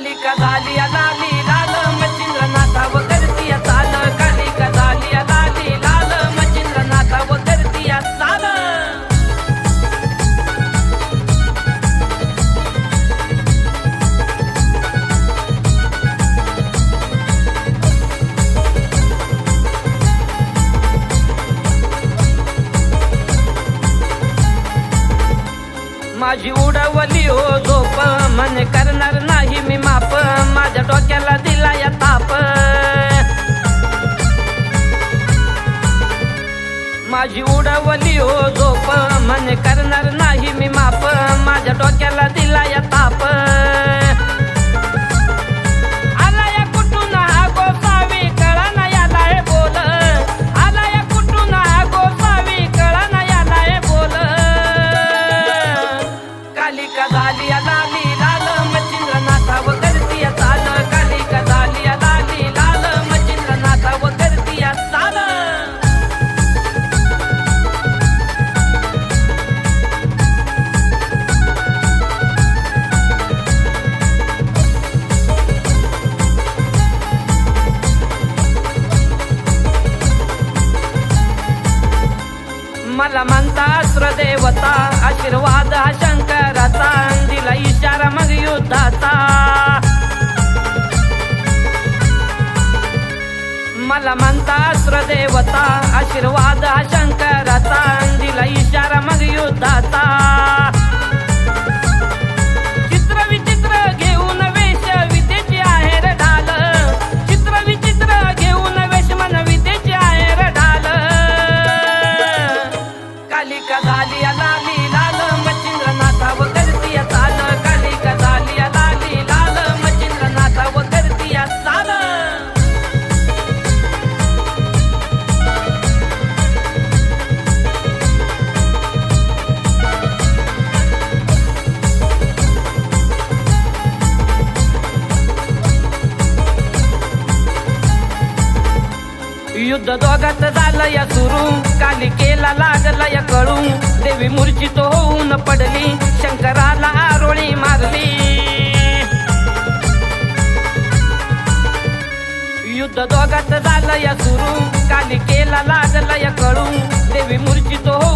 कालिका झाली लाली माझी उडवली हो झोप. मन करणार नाही मी माप. माझ्या डोक्याला दिला या ताप. माझी उडवली हो झोप. मन करणार नाही मी माप. माझ्या डोक्याला दिला या ताप. मला म्हणता देवता आशीर्वाद हा शंकराचा दिला इशारा मग युद्धाचा. मला म्हणता देवता आशीर्वाद हा शंकर युद्ध दोघात झालं या सुरू कालिकेला लागला या कळू देवी मूर्छित होऊन पडली. शंकराला आरोळी मारली. युद्ध दोघात झालं या सुरू कालिकेला लागला या कळू देवी मूर्छित तो